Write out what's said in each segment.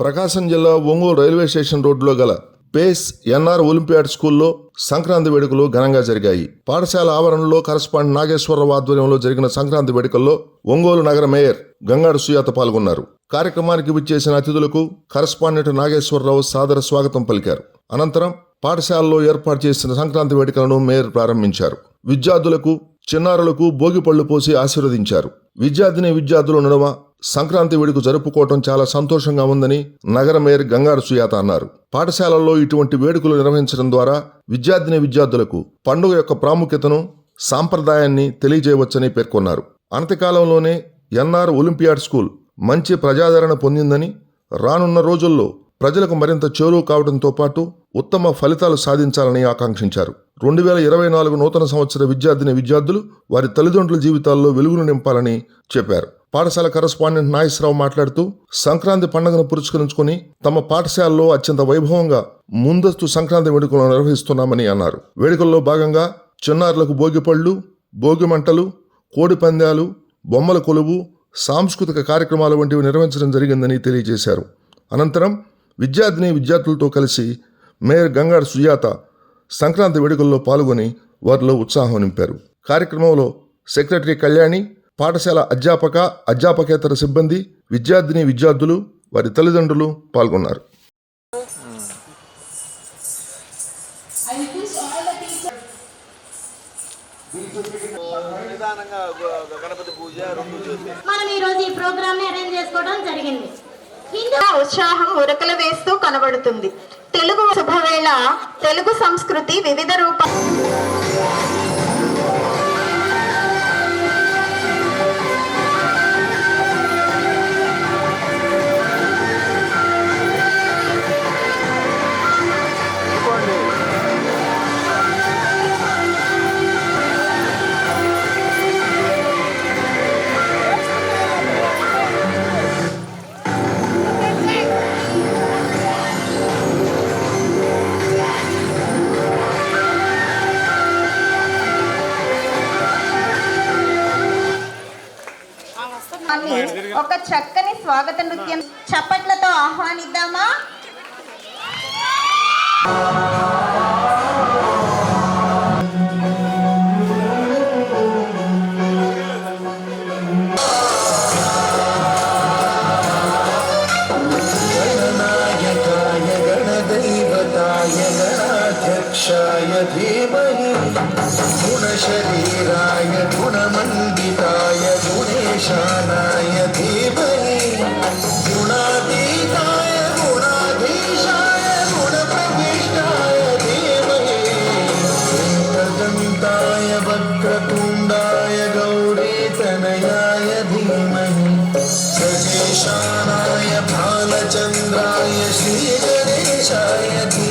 ప్రకాశం జిల్లా Ongole railway station రోడ్లో గల పేస్ ఎన్ఆర్ ఒలింపియాడ్ స్కూల్లో సంక్రాంతి వేడుకలు ఘనంగా జరిగాయి. పాఠశాల ఆవరణలో కరస్పాండ్ నాగేశ్వరరావు ఆధ్వర్యంలో జరిగిన సంక్రాంతి వేడుకల్లో ఒంగోలు నగర మేయర్ గంగాడు సుయాత పాల్గొన్నారు. కార్యక్రమానికి విచ్చేసిన అతిథులకు కరస్పాండెంట్ నాగేశ్వరరావు సాదర స్వాగతం పలికారు. అనంతరం పాఠశాలలో ఏర్పాటు చేసిన సంక్రాంతి వేడుకలను మేయర్ ప్రారంభించారు. విద్యార్థులకు చిన్నారులకు భోగిపళ్ళు పోసి ఆశీర్వదించారు. విద్యార్థిని విద్యార్థుల నడుమ సంక్రాంతి వేడుక జరుపుకోవటం చాలా సంతోషంగా ఉందని నగర మేయర్ గంగారు సుయాత అన్నారు. పాఠశాలల్లో ఇటువంటి వేడుకలు నిర్వహించడం ద్వారా విద్యార్థిని విద్యార్థులకు పండుగ యొక్క ప్రాముఖ్యతను సాంప్రదాయాన్ని తెలియజేయవచ్చని పేర్కొన్నారు. అనతికాలంలోనే ఎన్ఆర్ ఒలింపియాడ్ స్కూల్ మంచి ప్రజాదరణ పొందిందని రానున్న రోజుల్లో ప్రజలకు మరింత చేరువు కావడంతో పాటు ఉత్తమ ఫలితాలు సాధించాలని ఆకాంక్షించారు. రెండు వేల ఇరవై నాలుగు నూతన సంవత్సర విద్యార్థిని విద్యార్థులు వారి తల్లిదండ్రుల జీవితాల్లో వెలుగును నింపాలని చెప్పారు. పాఠశాల కరస్పాండెంట్ నాగేశ్వరరావు మాట్లాడుతూ సంక్రాంతి పండుగను పురస్కరించుకుని తమ పాఠశాలలో అత్యంత వైభవంగా ముందస్తు సంక్రాంతి వేడుకలను నిర్వహిస్తున్నామని అన్నారు. వేడుకల్లో భాగంగా చిన్నారులకు భోగిపళ్ళు భోగి మంటలు కోడి పందాలు బొమ్మల కొలువు సాంస్కృతిక కార్యక్రమాలు వంటివి నిర్వహించడం జరిగిందని తెలియజేశారు. అనంతరం విద్యార్థిని విద్యార్థులతో కలిసి మేయర్ గంగాడ సుజాత సంక్రాంతి వేడుకల్లో పాల్గొని వారిలో ఉత్సాహం నింపారు. కార్యక్రమంలో సెక్రటరీ కళ్యాణి పాఠశాల అధ్యాపక అధ్యాపకేతర సిబ్బంది విద్యార్థిని విద్యార్థులు వారి తల్లిదండ్రులు పాల్గొన్నారు. మనం ఈ రోజు ఈ ప్రోగ్రామ్ని అరేంజ్ చేసుకోవడం జరిగింది. ఉత్సాహం ఉరకలు వేస్తూ కనబడుతుంది. తెలుగు శుభవేళ తెలుగు సంస్కృతి వివిధ రూపాలు गुणशरीराय गुणमण्डिताय गुणेशानाय धीमहि। गुणातीताय गुणाधीशाय गुणप्रविष्टाय धीमहि। एकदन्ताय वक्रतुण्डाय, गौरीतनयाय धीमहि। सजेशानाय भालचन्द्राय श्रीगणेशाय धीमहि।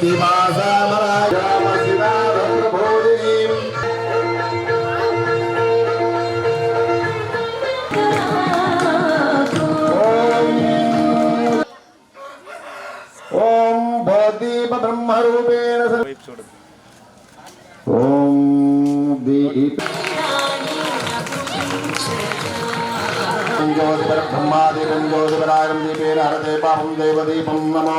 శక్తి ఓం. భవతి బ్రహ్మరూపేణ బ్రహ్మాదీపం జ్యోతిపరాగం దీపేన హరతే పాపం దేవదీపం నమో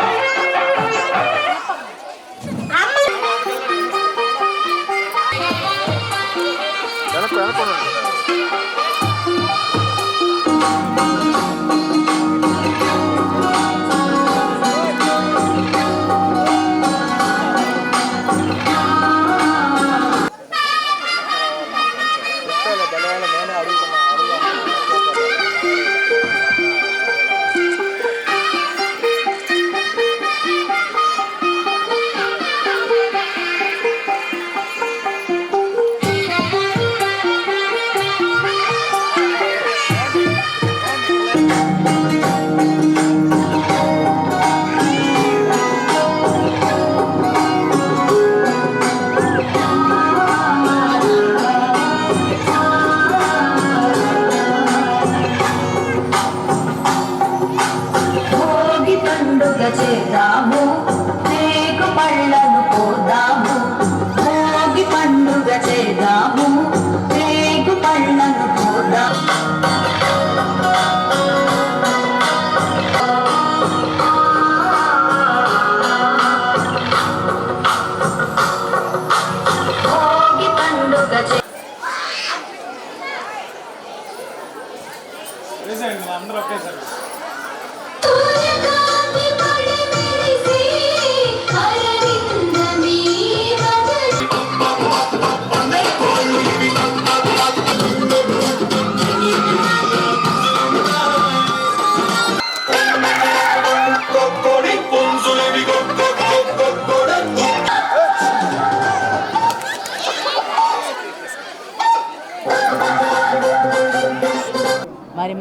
భోగి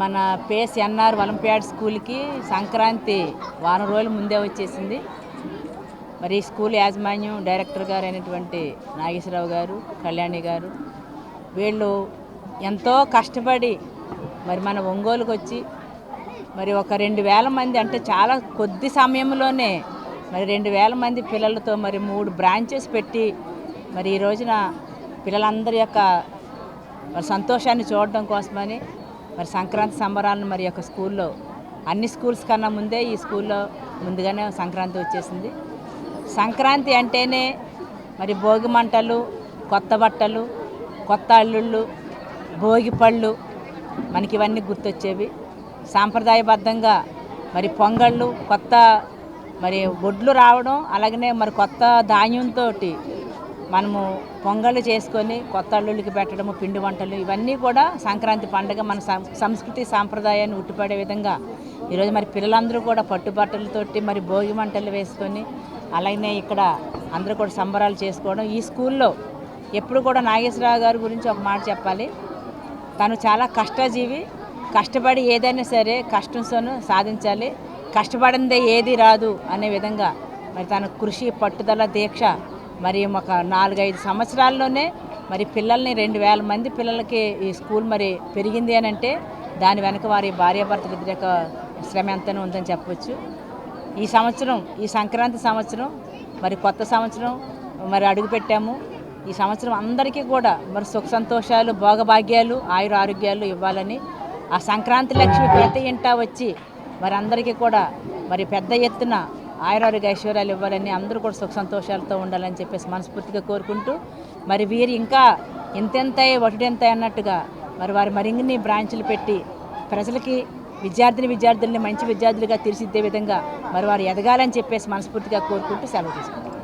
మన పేస్ ఎన్ఆర్ ఒలింపియాడ్ స్కూల్కి సంక్రాంతి వారం రోజుల ముందే వచ్చేసింది. మరి ఈ స్కూల్ యాజమాన్యం డైరెక్టర్ గారు అయినటువంటి నాగేశ్వరరావు గారు కళ్యాణి గారు వీళ్ళు ఎంతో కష్టపడి మరి మన ఒంగోలుకు వచ్చి మరి ఒక రెండు వేల మంది అంటే చాలా కొద్ది సమయంలోనే మరి రెండు వేల మంది పిల్లలతో మరి మూడు బ్రాంచెస్ పెట్టి మరి ఈ రోజున పిల్లలందరి యొక్క మరి సంతోషాన్ని చూడడం కోసమని మరి సంక్రాంతి సంబరాలను మరి యొక్క స్కూల్లో అన్ని స్కూల్స్ కన్నా ముందే ఈ స్కూల్లో ముందుగానే సంక్రాంతి వచ్చేసింది. సంక్రాంతి అంటేనే మరి భోగి మంటలు కొత్త బట్టలు కొత్త అల్లుళ్ళు భోగి పళ్ళు మనకి ఇవన్నీ గుర్తొచ్చేవి. సాంప్రదాయబద్ధంగా మరి పొంగళ్ళు కొత్త మరి బొడ్లు రావడం అలాగనే మరి కొత్త ధాన్యంతో మనము పొంగళ్ళు చేసుకొని కొత్త అల్లుళ్ళకి పెట్టడము పిండి వంటలు ఇవన్నీ కూడా సంక్రాంతి పండుగ మన సం- సంస్కృతి సాంప్రదాయాన్ని ఉట్టిపడే విధంగా ఈరోజు మరి పిల్లలందరూ కూడా పట్టుబట్టలతోటి మరి భోగి మంటలు వేసుకొని అలాగే ఇక్కడ అందరూ కూడా సంబరాలు చేసుకోవడం. ఈ స్కూల్లో ఎప్పుడు కూడా నాగేశ్వరరావు గారి గురించి ఒక మాట చెప్పాలి. తను చాలా కష్టజీవి కష్టపడి ఏదైనా సరే కష్టంతోనూ సాధించాలి. కష్టపడిందే ఏది రాదు అనే విధంగా మరి తన కృషి పట్టుదల దీక్ష మరి ఒక నాలుగైదు సంవత్సరాల్లోనే మరి పిల్లల్ని రెండు వేల మంది పిల్లలకి ఈ స్కూల్ మరి పెరిగింది అని అంటే దాని వెనక వారి భార్యాభర్త వ్యతిరేక యొక్క శ్రమ ఎంతనే ఉందని చెప్పవచ్చు ఈ సంవత్సరం ఈ సంక్రాంతి సంవత్సరం మరి కొత్త సంవత్సరం మరి అడుగుపెట్టాము ఈ సంవత్సరం అందరికీ కూడా మరి సుఖ సంతోషాలు భోగభాగ్యాలు ఆయుర ఆరోగ్యాలు ఇవ్వాలని ఆ సంక్రాంతి లక్ష్మి ప్రతి ఇంటా వచ్చి మరి అందరికీ కూడా మరి పెద్ద ఎత్తున ఆయురారోగ్య ఐశ్వర్యాలు ఇవ్వాలని అందరూ కూడా సుఖ సంతోషాలతో ఉండాలని చెప్పేసి మనస్ఫూర్తిగా కోరుకుంటూ మరి వీరు ఇంకా ఇంతెంతై వటుడెంత అన్నట్టుగా మరి వారి మరిన్ని బ్రాంచులు పెట్టి ప్రజలకి విద్యార్థిని విద్యార్థుల్ని మంచి విద్యార్థులుగా తీర్చిదిద్దే విధంగా మరి వారు ఎదగాలని చెప్పేసి మనస్ఫూర్తిగా కోరుకుంటూ సెలవు తీసుకుంటాం.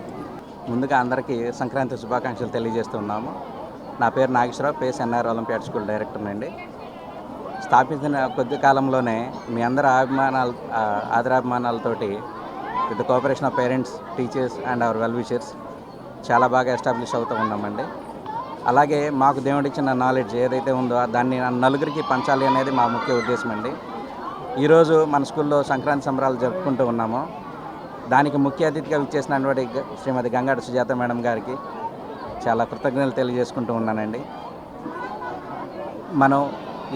ముందుగా అందరికీ సంక్రాంతి శుభాకాంక్షలు తెలియజేస్తున్నాము. నా పేరు Nageswararao Pace NR Olympiad school director అండి. స్థాపించిన కొద్ది కాలంలోనే మీ అందరి అభిమానాలు ఆదరాభిమానాలతోటి with cooperation of parents teachers and our well wishers చాలా బాగా ఎస్టాబ్లిష్ అవుతూ ఉన్నామండి. అలాగే మాకు దేవుడిచ్చిన నాలెడ్జ్ ఏదైతే ఉందో దాన్ని నలుగురికి పంచాలి అనేది మా ముఖ్య ఉద్దేశం అండి. ఈరోజు మన స్కూల్లో సంక్రాంతి సంబరాలు జరుపుకుంటూ ఉన్నాము. దానికి ముఖ్య అతిథిగా విచ్చేసినటువంటి శ్రీమతి గంగాడ సుజాత మేడం గారికి చాలా కృతజ్ఞతలు తెలియజేసుకుంటూ ఉన్నానండి. మనం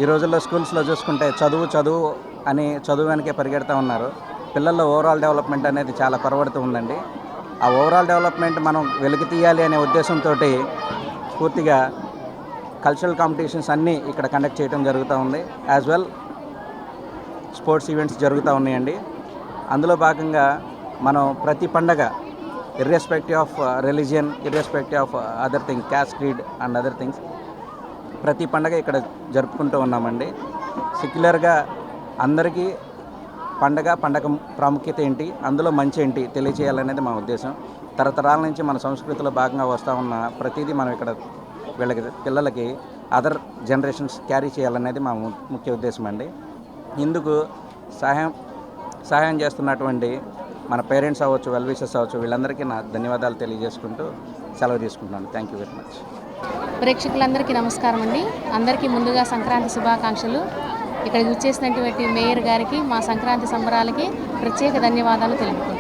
ఈ రోజుల్లో స్కూల్స్లో చూసుకుంటే చదువు చదువు అని చదువు వెనకే పరిగెడతా ఉన్నారు. పిల్లల్లో ఓవరాల్ డెవలప్మెంట్ అనేది చాలా కొరవడుతూ ఉందండి. ఆ ఓవరాల్ డెవలప్మెంట్ మనం వెలికి తీయాలి అనే ఉద్దేశంతో పూర్తిగా కల్చరల్ కాంపిటీషన్స్ అన్నీ ఇక్కడ కండక్ట్ చేయడం జరుగుతూ ఉంది. యాజ్ వెల్ స్పోర్ట్స్ ఈవెంట్స్ జరుగుతూ ఉన్నాయండి. అందులో భాగంగా మనం ప్రతి పండగ irrespective of religion irrespective of other thing caste creed and other things ప్రతి పండగ ఇక్కడ జరుపుకుంటూ ఉన్నామండి. సెక్యులర్గా అందరికీ పండగ పండగ ప్రాముఖ్యత ఏంటి? అందులో మంచి ఏంటి? తెలియచేయాలనేది మా ఉద్దేశం. తరతరాల నుంచి మన సంస్కృతిలో భాగంగా వస్తూ ఉన్న ప్రతిదీ మనం ఇక్కడ వీళ్ళకి పిల్లలకి అదర్ జనరేషన్స్ క్యారీ చేయాలనేది మా ము- ముఖ్య ఉద్దేశం అండి. ఇందుకు సహాయం సహాయం చేస్తున్నటువంటి మన పేరెంట్స్ అవ్వచ్చు వెల్ విషెస్ అవ్వచ్చు వీళ్ళందరికీ నా ధన్యవాదాలు తెలియజేసుకుంటూ సెలవు తీసుకుంటున్నాను. థ్యాంక్ యూ వెరీ మచ్ ప్రేక్షకులందరికీ నమస్కారం అండి. అందరికీ ముందుగా సంక్రాంతి శుభాకాంక్షలు. ఇక్కడికి వచ్చేసినటువంటి మేయర్ గారికి మా సంక్రాంతి సంబరాలకి ప్రత్యేక ధన్యవాదాలు తెలుపుకుంటున్నాను